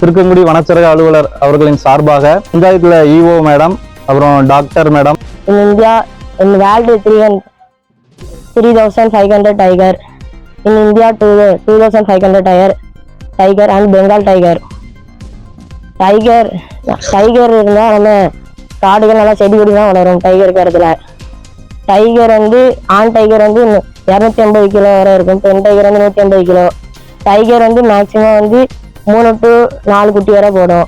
திருக்கங்குடி வனச்சரக அலுவலர் அவர்களின் சார்பாக பஞ்சாயத்துல இஓ மேடம் அப்புறம் doctor madam In India, in world, three and 3,500 tiger. In India, two 2,500 tiger, tiger and Bengal tiger. Tiger tiger tiger tiger இருந்தால் நம்ம காடுகள் நல்லா செடி கொடிலாம் வளரும் டைகர் இருக்கிறதுல டைகர் வந்து ஆண் டைகர் வந்து இரநூத்தி ஐம்பது கிலோ வரை இருக்கும் பெண் டைகர் வந்து நூற்றி ஐம்பது கிலோ டைகர் வந்து மேக்ஸிமம் வந்து மூணு டு நாலு குட்டி வரை போடும்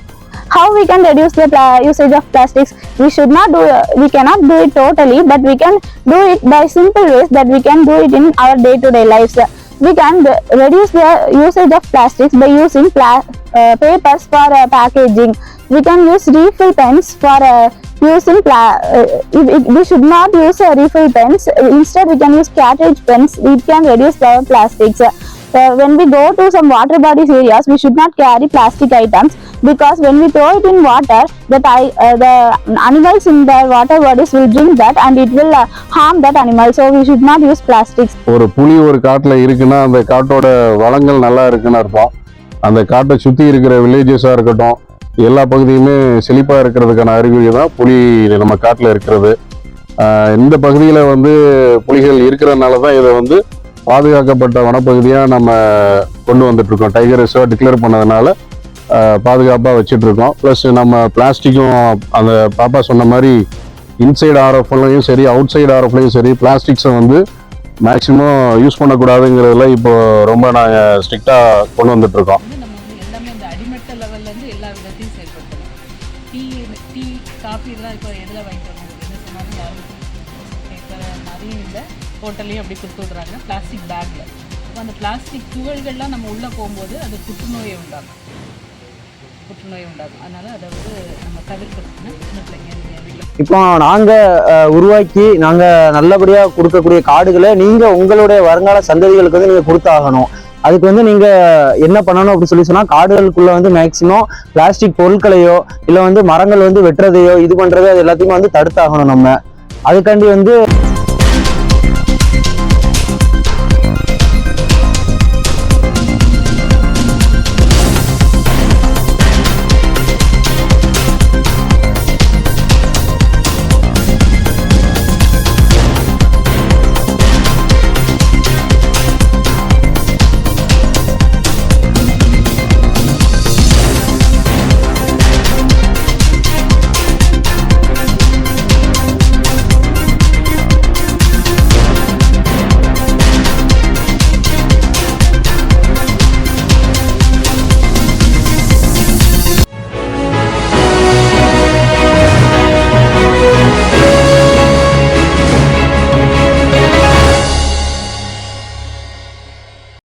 how we can reduce the pla- usage of plastics we should not do we cannot do it totally but we can do it by simple ways that we can do it in our day to day lives we can re- reduce the usage of plastics by using pla- uh, papers for uh, packaging we can use refill pens for uh, using pla- uh, if- if- we should not use uh, refill pens instead we can use cartridge pens it can reduce the plastics uh, When we go to some water bodies areas we should not carry plastic items because when we throw it in water the ti- uh, the animals in the water bodies will drink that and it will uh, harm that animal so we should not use plastics ஒரு புலி ஒரு காட்டில் இருக்குன்னா அந்த காட்டோட வளங்கள் நல்லா இருக்குன்னு அர்த்தம் அந்த காட்டை சுற்றி இருக்கிற வில்லேஜஸாக இருக்கட்டும் எல்லா பகுதியுமே செழிப்பாக இருக்கிறதுக்கான அறிகுறி தான் புலி நம்ம காட்டில் இருக்கிறது ஆஹ் இந்த பகுதியில் வந்து புலிகள் இருக்கிறதுனால தான் இதை வந்து பாதுகாக்கப்பட்ட வனப்பகுதியாக நம்ம கொண்டு வந்துட்ருக்கோம் டைகர் ரிசர்வ் டிக்ளேர் பண்ணதுனால பாதுகாப்பாக வச்சிட்ருக்கோம் ப்ளஸ் நம்ம பிளாஸ்டிக்கும் அந்த பாப்பா சொன்ன மாதிரி இன்சைடு ஆர்எஃப்லையும் சரி அவுட் சைடு ஆர்எஃப்லையும் சரி பிளாஸ்டிக்ஸை வந்து மேக்ஸிமம் யூஸ் பண்ணக்கூடாதுங்கிறதுல இப்போ ரொம்ப நாங்கள் ஸ்ட்ரிக்டாக கொண்டு வந்துட்ருக்கோம் டீ காஃபி இதெல்லாம் இப்போ எதில் வாங்கிட்டு என்ன சொன்னாலும் இருக்கிற கேட்குற மாதிரியும் இல்லை. ஹோட்டல்லையும் அப்படி கொடுத்து விட்றாங்க. பிளாஸ்டிக் பேக்கில் இப்போ அந்த பிளாஸ்டிக் துகள்கள்லாம் நம்ம உள்ளே போகும்போது அது புற்றுநோயை உண்டாகும் புற்றுநோயை உண்டாகும் அதனால் அதை வந்து நம்ம தவிர்க்கணும்னா சின்ன பிள்ளைங்க இப்போ நாங்கள் உருவாக்கி நாங்கள் நல்லபடியாக கொடுக்கக்கூடிய காடுகளை நீங்கள் உங்களுடைய வருங்கால சந்ததிகளுக்கு வந்து நீங்கள் கொடுத்தாகணும். அதுக்கு வந்து நீங்கள் என்ன பண்ணணும் அப்படின்னு சொல்லி சொன்னால் காடுகளுக்குள்ளே வந்து மேக்சிமம் பிளாஸ்டிக் பொருட்களையோ இல்லை வந்து மரங்கள் வந்து வெட்டுறதையோ இது பண்ணுறதோ அது எல்லாத்தையுமே வந்து தடுத்தாகணும் நம்ம. அதுக்காண்டி வந்து